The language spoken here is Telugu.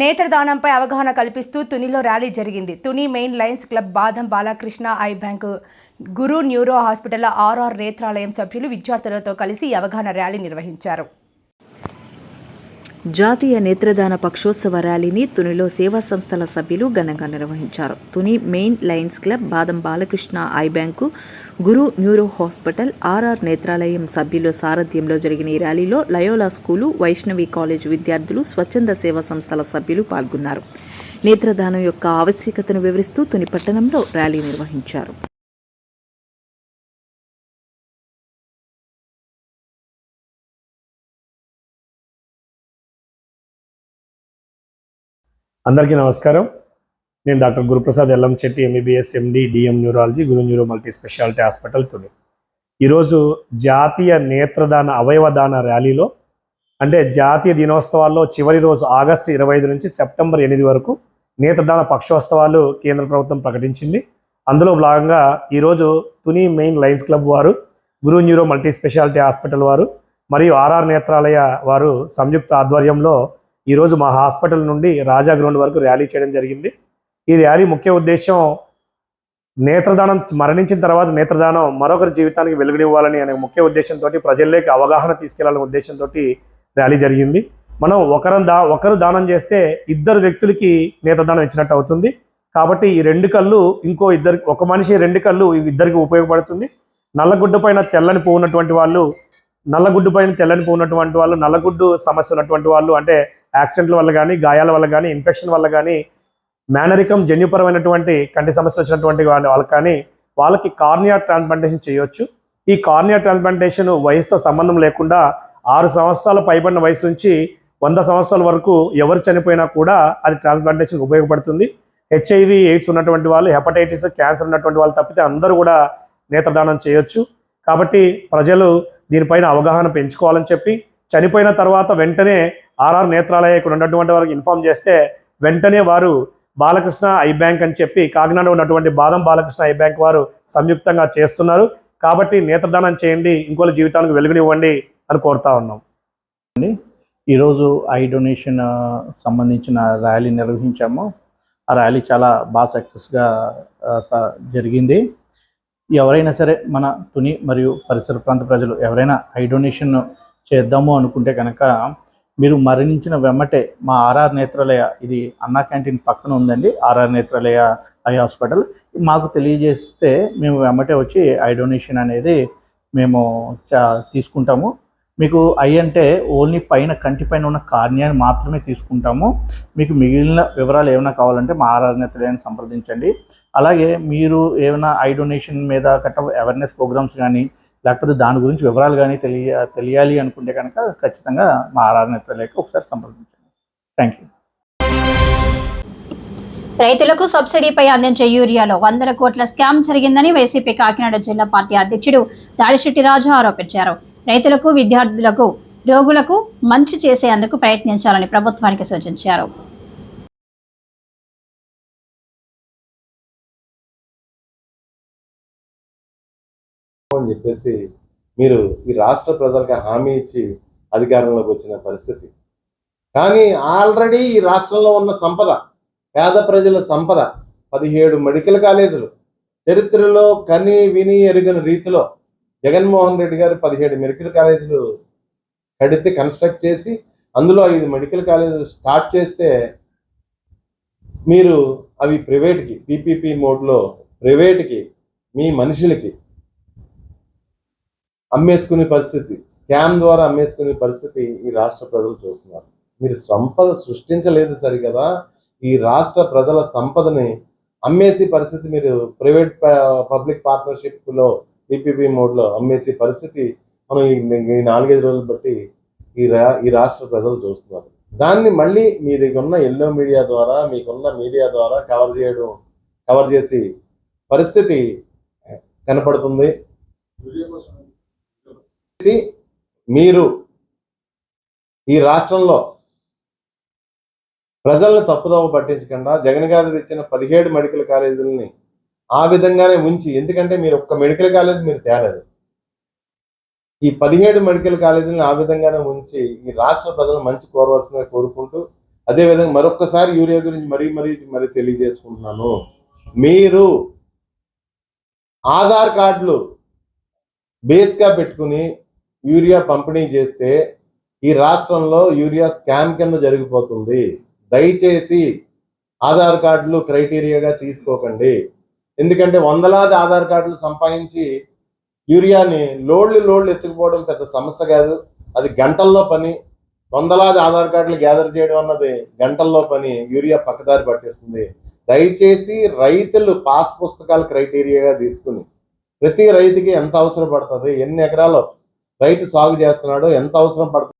నేత్రదానంపై అవగాహన కల్పిస్తూ తునిలో ర్యాలీ జరిగింది. Tuni main Lions Club Badam Balakrishna eye bank Guru neuro hospital RR Netralayam సభ్యులు విద్యార్థులతో కలిసి ఈ అవగాహన ర్యాలీ నిర్వహించారు. జాతీయ నేత్రదాన పక్షోత్సవ ర్యాలీని తునిలో సేవా సంస్థల సభ్యులు ఘనంగా నిర్వహించారు. Tuni main Lions Club Badam Balakrishna eye bank Guru neuro hospital RR Netralayam సభ్యుల సారథ్యంలో జరిగిన ఈ ర్యాలీలో లయోలా స్కూలు వైష్ణవి కాలేజ్ విద్యార్థులు స్వచ్ఛంద సేవా సంస్థల సభ్యులు పాల్గొన్నారు. నేత్రదానం యొక్క ఆవశ్యకతను వివరిస్తూ తుని పట్టణంలో ర్యాలీ నిర్వహించారు. అందరికీ నమస్కారం. నేను doctor Guruprasad Ellam Chetti MBBS MD DM neurology Guru neuro multi speciality hospital Tuni ఈరోజు జాతీయ నేత్రదాన అవయవదాన ర్యాలీలో అంటే జాతీయ దినోత్సవాల్లో చివరి రోజు ఆగస్టు ఇరవై ఐదు నుంచి సెప్టెంబర్ ఎనిమిది వరకు నేత్రదాన పక్షోత్సవాలు కేంద్ర ప్రభుత్వం ప్రకటించింది. అందులో భాగంగా ఈరోజు తుని మెయిన్ లయన్స్ క్లబ్ వారు Guru neuro multi speciality hospital వారు మరియు ఆర్ఆర్ నేత్రాలయ వారు సంయుక్త ఆధ్వర్యంలో ఈరోజు మా హాస్పిటల్ నుండి రాజా గ్రౌండ్ వరకు ర్యాలీ చేయడం జరిగింది. ఈ ర్యాలీ ముఖ్య ఉద్దేశం నేత్రదానం మరణించిన తర్వాత నేత్రదానం మరొకరి జీవితానికి వెలుగునివ్వాలని అనే ముఖ్య ఉద్దేశంతో ప్రజల్లోకి అవగాహన తీసుకెళ్ళాలనే ఉద్దేశంతో ర్యాలీ జరిగింది. మనం ఒకరు దా ఒకరు దానం చేస్తే ఇద్దరు వ్యక్తులకి నేత్రదానం ఇచ్చినట్టు అవుతుంది. కాబట్టి ఈ రెండు కళ్ళు ఇంకో ఇద్దరు ఒక మనిషి రెండు కళ్ళు ఇద్దరికి ఉపయోగపడుతుంది. నల్లగుడ్డు పైన తెల్లని పువ్వు ఉన్నటువంటి వాళ్ళు నల్లగుడ్డు పైన తెల్లని పువ్వు ఉన్నటువంటి వాళ్ళు నల్లగుడ్డు సమస్య ఉన్నటువంటి వాళ్ళు అంటే యాక్సిడెంట్ల వల్ల కానీ గాయాల వల్ల కానీ ఇన్ఫెక్షన్ వల్ల కానీ మేనరికం జన్యుపరమైనటువంటి కంటి సమస్యలు వచ్చినటువంటి వాళ్ళ వాళ్ళకి కానీ వాళ్ళకి కార్నియా ట్రాన్స్ప్లాంటేషన్ చేయొచ్చు. ఈ కార్నియా ట్రాన్స్ప్లాంటేషన్ వయసుతో సంబంధం లేకుండా ఆరు సంవత్సరాల పైబడిన వయసు నుంచి వంద సంవత్సరాల వరకు ఎవరు చనిపోయినా కూడా అది ట్రాన్స్ప్లాంటేషన్ ఉపయోగపడుతుంది. హెచ్ఐవి ఎయిడ్స్ ఉన్నటువంటి వాళ్ళు హెపటైటిస్ క్యాన్సర్ ఉన్నటువంటి వాళ్ళు తప్పితే అందరూ కూడా నేత్రదానం చేయొచ్చు. కాబట్టి ప్రజలు దీనిపైన అవగాహన పెంచుకోవాలని చెప్పి చనిపోయిన తర్వాత వెంటనే ఆర్ఆర్ నేత్రాలయ ఇక్కడ ఉన్నటువంటి వారికి ఇన్ఫామ్ చేస్తే వెంటనే వారు బాలకృష్ణ ఐ బ్యాంక్ అని చెప్పి కాకినాడ ఉన్నటువంటి బాదం బాలకృష్ణ ఐ బ్యాంక్ వారు సంయుక్తంగా చేస్తున్నారు. కాబట్టి నేత్రదానం చేయండి ఇంకోళ్ళ జీవితానికి వెలుగునివ్వండి అని కోరుతా ఉన్నాం. ఈరోజు ఐ డొనేషన్ సంబంధించిన ర్యాలీ నిర్వహించాము. ఆ ర్యాలీ చాలా బాగా సక్సెస్గా జరిగింది. ఎవరైనా సరే మన తుని మరియు పరిసర ప్రాంత ప్రజలు ఎవరైనా ఐ డొనేషన్ చేద్దాము అనుకుంటే కనుక మీరు మరణించిన వెమ్మటే మా ఆర్ఆర్ నేత్రాలయ ఇది అన్నా క్యాంటీన్ పక్కన ఉందండి ఆర్ఆర్ నేత్రాలయ ఐ హాస్పిటల్. మాకు తెలియజేస్తే మేము వెమ్మటే వచ్చి ఐ డొనేషన్ అనేది మేము తీసుకుంటాము. మీకు ఐ అంటే ఓన్లీ పైన కంటి పైన ఉన్న కార్నియాన్ని మాత్రమే తీసుకుంటాము. మీకు మిగిలిన వివరాలు ఏమైనా కావాలంటే మా ఆర్ఆర్ నేత్రాలయాన్ని సంప్రదించండి. అలాగే మీరు ఏమైనా ఐ డొనేషన్ మీద గట్ట అవేర్నెస్ ప్రోగ్రామ్స్ కానీ లేకపోతే దాని గురించి వివరాలు కానీ తెలియ తెలియాలి అనుకుంటే కనుక ఖచ్చితంగా మా ఆర్ఆర్ ఒకసారి సంప్రదించండి. థ్యాంక్ యూ రైతులకు సబ్సిడీపై అందించే యూరియాలో వందల కోట్ల స్కామ్ జరిగిందని వైసీపీ కాకినాడ జిల్లా పార్టీ అధ్యక్షుడు దాడిశెట్టి రాజు ఆరోపించారు. రైతులకు విద్యార్థులకు రోగులకు మంచి చేసేందుకు ప్రయత్నించాలని ప్రభుత్వానికి సూచించారు. అని చెప్పేసి మీరు ఈ రాష్ట్ర ప్రజలకు హామీ ఇచ్చి అధికారంలోకి వచ్చిన పరిస్థితి. కానీ ఆల్రెడీ ఈ రాష్ట్రంలో ఉన్న సంపద పేద ప్రజల సంపద పదిహేడు మెడికల్ కాలేజీలు చరిత్రలో కని విని ఎరుగని రీతిలో జగన్మోహన్ రెడ్డి గారు పదిహేడు మెడికల్ కాలేజీలు కడితే కన్స్ట్రక్ట్ చేసి అందులో ఐదు మెడికల్ కాలేజీలు స్టార్ట్ చేస్తే మీరు అవి ప్రైవేట్కి పీపీపీ మోడ్లో ప్రైవేట్కి మీ మనుషులకి అమ్మేసుకునే పరిస్థితి స్కామ్ ద్వారా అమ్మేసుకునే పరిస్థితి ఈ రాష్ట్ర ప్రజలు చూస్తున్నారు. మీరు సంపద సృష్టించలేదు సరికదా ఈ రాష్ట్ర ప్రజల సంపదని అమ్మేసి పరిస్థితి మీరు ప్రైవేట్ పబ్లిక్ పార్ట్నర్షిప్లో పీపీపీ మోడ్లో అమ్మేసి పరిస్థితి మనం ఈ నాలుగైదు రోజులు బట్టి ఈ రా ఈ రాష్ట్ర ప్రజలు చూస్తున్నారు. దాన్ని మళ్ళీ మీ దగ్గర ఉన్న ఎల్లో మీడియా ద్వారా మీకున్న మీడియా ద్వారా కవర్ చేయడం కవర్ చేసి పరిస్థితి కనపడుతుంది. చేసి మీరు ఈ రాష్ట్రంలో ప్రజల్ని తప్పుదోవ పట్టించకుండా జగన్ గారు తెచ్చిన పదిహేడు మెడికల్ కాలేజీలని ఆ విధంగానే ఉంచి ఎందుకంటే మీరు ఒక్క మెడికల్ కాలేజ్ మీరు తేలేదు ఈ పదిహేడు మెడికల్ కాలేజీలను ఆ విధంగానే ఉంచి ఈ రాష్ట్ర ప్రజలు మంచి కోరవలసిందిగా కోరుకుంటూ అదేవిధంగా మరొక్కసారి యూరియా గురించి మరీ మరీ మరీ తెలియజేసుకుంటున్నాను. మీరు ఆధార్ కార్డులు బేస్గా పెట్టుకుని యూరియా పంపిణీ చేస్తే ఈ రాష్ట్రంలో యూరియా స్కామ్ కింద జరిగిపోతుంది. దయచేసి ఆధార్ కార్డులు క్రైటీరియాగా తీసుకోకండి. ఎందుకంటే వందలాది ఆధార్ కార్డులు సంపాదించి యూరియాని లోడ్లు లోడ్లు ఎత్తుకుపోవడం పెద్ద సమస్య కాదు. అది గంటల్లో పని. వందలాది ఆధార్ కార్డులు గ్యాదర్ చేయడం అన్నది గంటల్లో పని. యూరియా పక్కదారి పట్టేస్తుంది. దయచేసి రైతులు పాస్ పుస్తకాలు క్రైటీరియాగా తీసుకుని ప్రతి రైతుకి ఎంత అవసరం పడుతుంది ఎన్ని ఎకరాలు రైతు సాగు చేస్తున్నాడో ఎంత అవసరం పడుతుంది